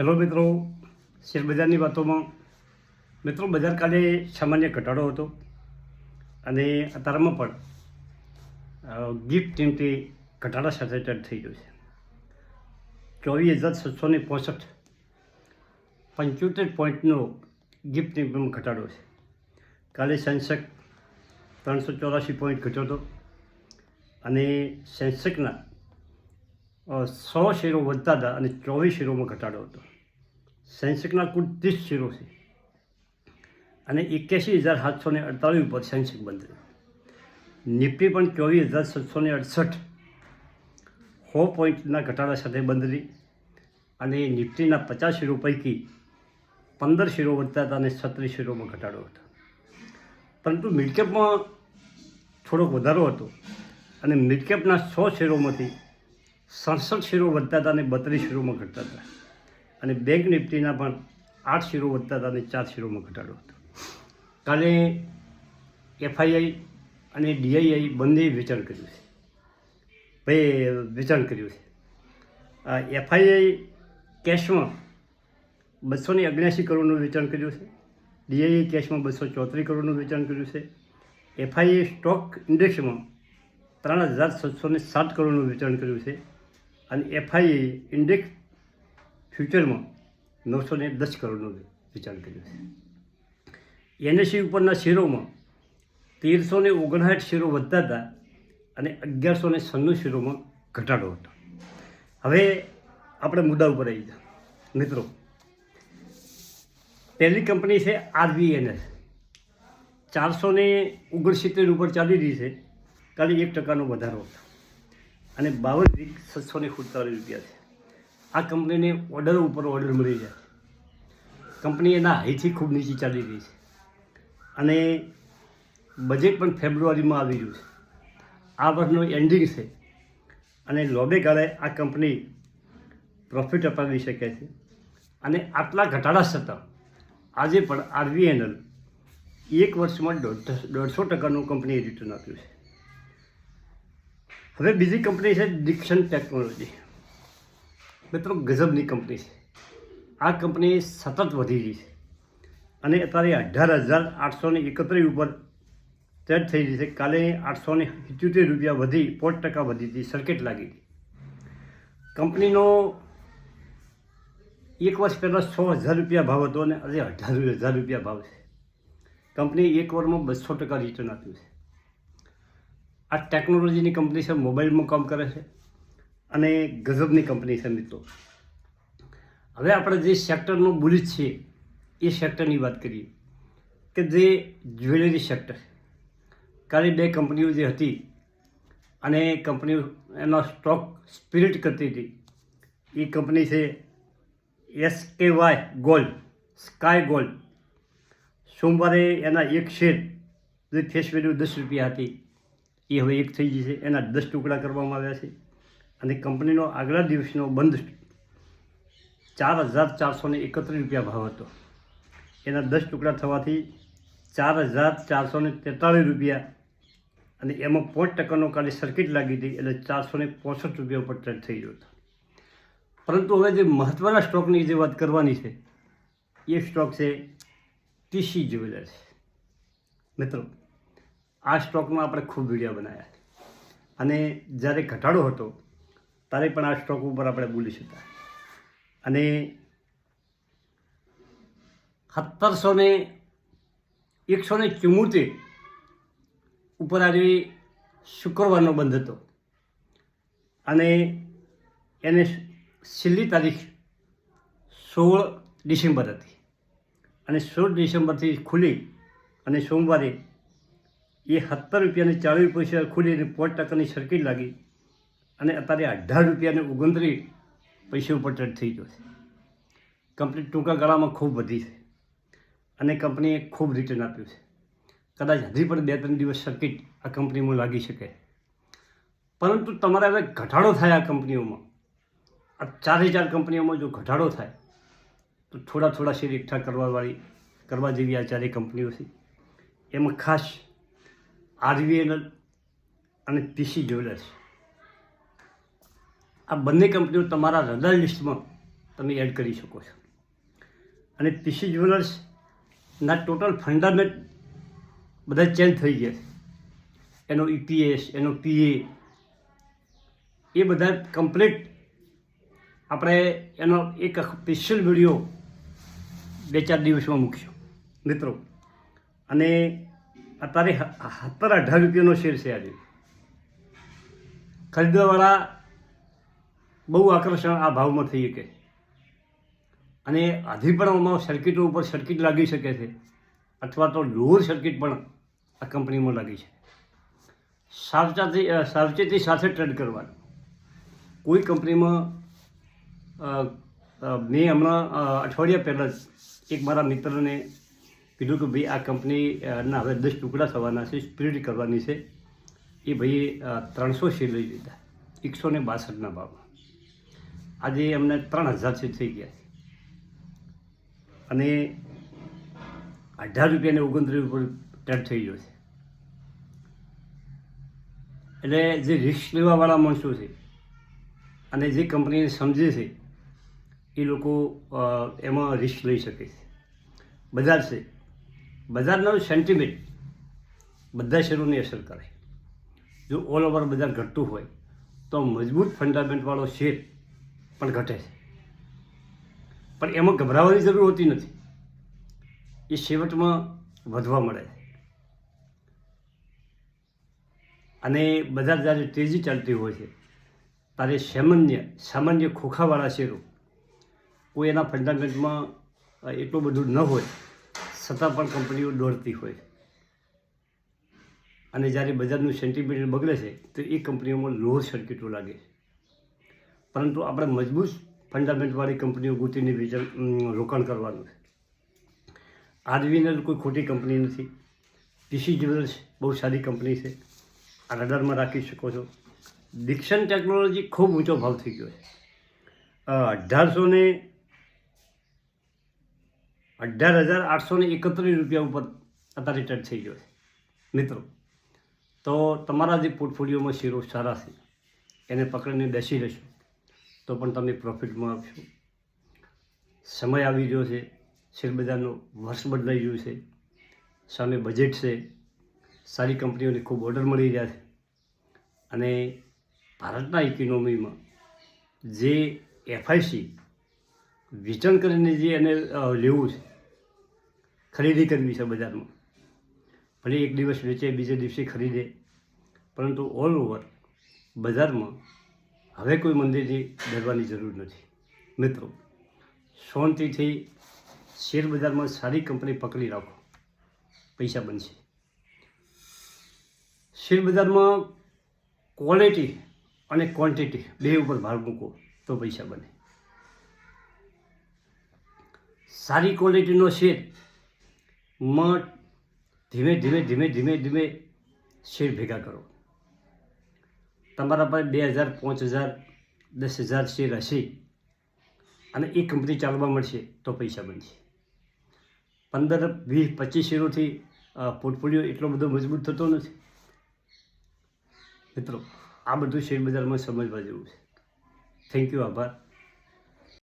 Hello મિત્રો શેરબજારની વાતોમાં. મિત્રો, બજાર કાલે સામાન્ય ઘટાડો હતો અને અત્યારમાં પણ ગિફ્ટ કિંમતી ઘટાડા સાથે ચડ થઈ ગયો છે. ચોવીસ હજાર છસો ને પોસઠ પંચોતેર પોઈન્ટનો ગિફ્ટ કિંમતમાં ઘટાડો છે. કાલે સેન્સેક ત્રણસો ચોરાસી પોઈન્ટ ઘટ્યો હતો અને સેન્સેકના સો શેરો વધતા હતા અને ચોવીસ શેરોમાં ઘટાડો હતો. સેન્સેકના કુલ ત્રીસ શેરો છે. અને એક્યાસી હજાર સાતસો ને અડતાલીસ ઉપર સેન્સેક બંધ રહ્યું. નિફ્ટી પણ ચોવીસ હજાર સાતસો ને અડસઠ સો પોઈન્ટના ઘટાડા સાથે બંધ રહી. અને નિફ્ટીના પચાસ શેરો પૈકી પંદર શેરો વધતા હતા અને છત્રીસ શેરોમાં ઘટાડો હતો. પરંતુ મિડકેપમાં થોડોક વધારો હતો અને મિડકેપના સો શેરોમાંથી સડસઠ શેરો વધતા હતા અને બત્રીસ શેરોમાં ઘટતા હતા. અને બેંક નિફ્ટીના પણ આઠ શેરો વધતા હતા અને ચાર શેરોમાં ઘટાડો હતો. કાલે એફઆઈઆઈ અને ડીઆઈઆઈ બંને વેચાણ કર્યું છે. ભાઈ વેચાણ કર્યું છે. એફઆઈઆઈ કેશમાં બસો ને અગ્યાસી કરોડનું વેચાણ કર્યું છે. ડીઆઈઆઈ કેશમાં બસો ચોત્રીસ કરોડનું વેચાણ કર્યું છે. એફઆઈઆઈ સ્ટોક ઇન્ડેક્સમાં ત્રણ હજાર સાતસો ને સાત કરોડનું વેચાણ કર્યું છે. અને એફઆઈ ઇન્ડેક્સ ફ્યુચરમાં નવસો ને દસ કરોડનો વિચાર કર્યો છે. એનએસસી ઉપરના શેરોમાં તેરસો ને ઓગણસાઠ શેરો વધતા હતા અને અગિયારસો ને સન્નું શેરોમાં ઘટાડો હતો. હવે આપણે મુદ્દા ઉપર આવી ગયા મિત્રો, પહેલી કંપની છે આરબીએનએસ ચારસો ને ઓગણસિત્તેર ઉપર ચાલી રહી છે. કાલે એક ટકાનો વધારો હતો. અને બાવન વીક છસો ને સુડતાલીસ રૂપિયા છે. આ કંપનીને ઓર્ડર ઉપર ઓર્ડર મળી જાય. કંપની એના હાઈથી ખૂબ નીચી ચાલી રહી છે. અને બજેટ પણ ફેબ્રુઆરીમાં આવી રહ્યું છે. આ વર્ષનો એન્ડિંગ છે. અને લોબે ગાળે આ કંપની પ્રોફિટ અપાવી શકે છે. અને આટલા ઘટાડા છતાં આજે પણ આરવીએનએલ એક વર્ષમાં દોઢ દોઢસો ટકાનું કંપનીએ રિટર્ન આપ્યું છે. હવે બીજી કંપની છે ડિક્શન ટેકનોલોજી મિત્રો ગજબની કંપની છે. આ કંપની સતત વધી રહી છે. અને અત્યારે અઢાર હજાર આઠસો ને એકત્રીસ ઉપર ટ્રેડ થઈ રહી છે. કાલે આઠસો ને સિત્યોતેર રૂપિયા વધી, પાંચ ટકા વધી હતી સર્કિટ લાગી હતી. કંપનીનો એક વર્ષ પહેલાં સો હજાર રૂપિયા ભાવ હતો અને આજે અઢાર હજાર રૂપિયા ભાવ છે. કંપની એક વર્ષમાં બસો ટકા રિટર્ન આપ્યું છે. આ ટેકનોલોજીની કંપની છે મોબાઈલમાં કામ કરે છે. અને ગજબની કંપની છે મિત્રો. હવે આપણે જે સેક્ટરનું બુલિત છે, એ સેક્ટરની વાત કરીએ. કે જે જ્વેલરી સેક્ટર કાલે બે કંપનીઓ જે હતી, અને કંપનીઓ, એનો સ્ટોક સ્પિરિટ કરતી હતી. એ કંપની છે S K Y gold, sky gold. સોમવારે એના એક શેર, જે ફેસ વેલ્યુ દસ રૂપિયા હતી, એ હવે એક થઈ ગઈ છે. એના દસ ટુકડા કરવામાં આવ્યા છે. અને કંપનીનો આગલા દિવસનો બંધ ચાર હજાર ચારસો ને એકત્રીસ રૂપિયા ભાવ હતો. એના દસ ટુકડા થવાથી ચાર હજાર ચારસો ને તેતાળીસ રૂપિયા અને એમાં પાંચ ટકાનો કાલે સર્કિટ લાગી હતી એટલે ચારસો ને પોસઠ રૂપિયા ઉપર ટ્રેડ થઈ ગયો હતો. પરંતુ હવે જે મહત્ત્વના સ્ટોકની જે વાત કરવાની છે, એ સ્ટોક છે ટીસી જ્વેલર્સ મિત્રો, આ સ્ટોકમાં આપણે ખૂબ વીડિયો બનાવ્યા અને જ્યારે ઘટાડો હતો ત્યારે પણ આ સ્ટોક ઉપર આપણે બોલી શકતા અને સત્તરસો ને એકસો ને ચુમ્મોતેર ઉપર આજે શુક્રવારનો બંધ હતો. અને એને છેલ્લી તારીખ સોળ ડિસેમ્બર હતી. અને સોળ ડિસેમ્બરથી ખુલી અને સોમવારે એ સત્તર રૂપિયાની ચાળીસ પૈસા ખુલી અને પાંચ ટકાની સર્કિટ લાગી. અને અત્યારે અઢાર રૂપિયાને ઓગણત્રીસ પૈસા ઉપર ટ્રેડ થઈ ગયો છે. કંપની ટૂંકા ગાળામાં ખૂબ વધી છે. અને કંપનીએ ખૂબ રિટર્ન આપ્યું છે. કદાચ હજી પણ બે ત્રણ દિવસ સર્કિટ આ કંપનીમાં લાગી શકે. પરંતુ તમારે હવે ઘટાડો થાય આ કંપનીઓમાં. આ ચારે ચાર કંપનીઓમાં જો ઘટાડો થાય, તો થોડા થોડા શેર એકઠા કરવાવાળી, કરવા જેવી આ ચારેય કંપનીઓ છે. એમાં ખાસ આરવીએનએલ અને પીસી જ્વેલર્સ આ બંને કંપનીઓ તમારા હૃદય લિસ્ટમાં તમે એડ કરી શકો છો. અને પીસી જ્વેલર્સના ટોટલ ફંડામેન્ટ બધા ચેન્જ થઈ ગયા છે. એનો ઈપીએસ એનો પીએ એ બધા કમ્પ્લીટ આપણે એનો એક સ્પેશિયલ વીડિયો બે ચાર દિવસમાં મૂકીશું. મિત્રો, અને અત્યારે સત્તર અઢાર રૂપિયાનો શેર છે આજે. ખરીદવાવાળા બહુ આકર્ષણ આ ભાવમાં થઈ શકે. અને હજી પણ આમાં સર્કિટો ઉપર સર્કિટ લાગી શકે છે. અથવા તો લોઅર સર્કિટ પણ આ કંપનીમાં લાગી છે સાવચેતી સાવચેતી સાથે ટ્રેડ કરવાનું. કોઈ કંપનીમાં મેં હમણાં અઠવાડિયા પહેલાં જ એક મારા મિત્રને કીધું કે ભાઈ, આ કંપનીના હવે દસ ટુકડા થવાના છે સ્પ્રિડ કરવાની છે. એ ભાઈએ ત્રણસો શેર લઈ લીધા. એકસો ને બાસઠના ભાવમાં આજે અમને ત્રણ હજાર સુધી થઈ ગયા છે. અને અઢાર રૂપિયાને ઓગણત્રીસ ઉપર ટેટ થઈ ગયો છે. એટલે જે રિસ્ક લેવાવાળા માણસો છે અને જે કંપનીને સમજે છે, એ લોકો એમાં રિસ્ક લઈ શકે છે. બજાર છે. બજારનો સેન્ટિમેન્ટ બધા શેરોને અસર કરે. જો ઓલ ઓવર બજાર ઘટતું હોય, તો મજબૂત ફંડામેન્ટવાળો શેર પણ ઘટે છે. પણ એમાં ગભરાવાની જરૂર હોતી નથી. એ છેવટમાં વધવા મળે છે. અને બધા જ્યારે તેજી ચાલતી હોય છે, ત્યારે સામાન્ય સામાન્ય ખોખાવાળા શેરો, કોઈ એના ફંડામેન્ટમાં એટલું બધું ન હોય, છતાં પણ કંપનીઓ દોડતી હોય અને જ્યારે બજારનું સેન્ટિમેન્ટ બગડે છે, તો એ કંપનીઓમાં લોઅર સર્કિટો લાગે છે. પરંતુ આપણે મજબૂત ફંડામેન્ટવાળી કંપનીઓ ગોતીને રોકાણ કરવાનું છે. આરવીએનએલ કોઈ ખોટી કંપની નથી. પીસી જ્વેલર્સ બહુ સારી કંપની છે. આ રડારમાં રાખી શકો છો. દીક્ષણ ટેકનોલોજી ખૂબ ઊંચો ભાવ થઈ ગયો છે. અઢારસો ને અઢાર હજાર આઠસો ને એકત્રીસ રૂપિયા ઉપર અત્યારે ટચ થઈ ગયો છે. મિત્રો, તો તમારા જે પોર્ટફોલિયોમાં શેરો સારા છે, એને પકડીને બેસી રહેશો. તો પણ તમે પ્રોફિટમાં આપશો સમય આવી રહ્યો છે. શેરબજારનો વર્ષ બદલાઈ ગયું છે. સામે બજેટ છે. સારી કંપનીઓને ખૂબ ઓર્ડર મળી રહ્યા છે. અને ભારતના ઇકોનોમીમાં જે એફઆઈસી વેચાણ કરીને જે એને લેવું છે, ખરીદી કરવી છે બજારમાં. ભલે એક દિવસ વેચે, બીજે દિવસે ખરીદે, પરંતુ ઓલ ઓવર બજારમાં હવે કોઈ મંદિરની ડરવાની જરૂર નથી. મિત્રો શાંતિથી શેર બજારમાં સારી કંપની પકડી રાખો. પૈસા બનશે. શેર બજારમાં ક્વોલિટી અને ક્વોન્ટિટી બે ઉપર ભાર મૂકો તો પૈસા બને. સારી ક્વોલિટીનો શેરમાં ધીમે ધીમે ધીમે ધીમે ધીમે શેર ભેગા કરો. તમારા પાસે બે હજાર, પાંચ હજાર, દસ હજાર શેર હશે અને એ કંપની ચાલવા મળશે તો પૈસા બનશે. પંદર, વીસ, પચીસ શેરોથી પોર્ટફોલિયો એટલો બધો મજબૂત થતો નથી. મિત્રો, આ બધું શેર બજારમાં સમજવા જેવું છે. થેન્ક યુ આભાર.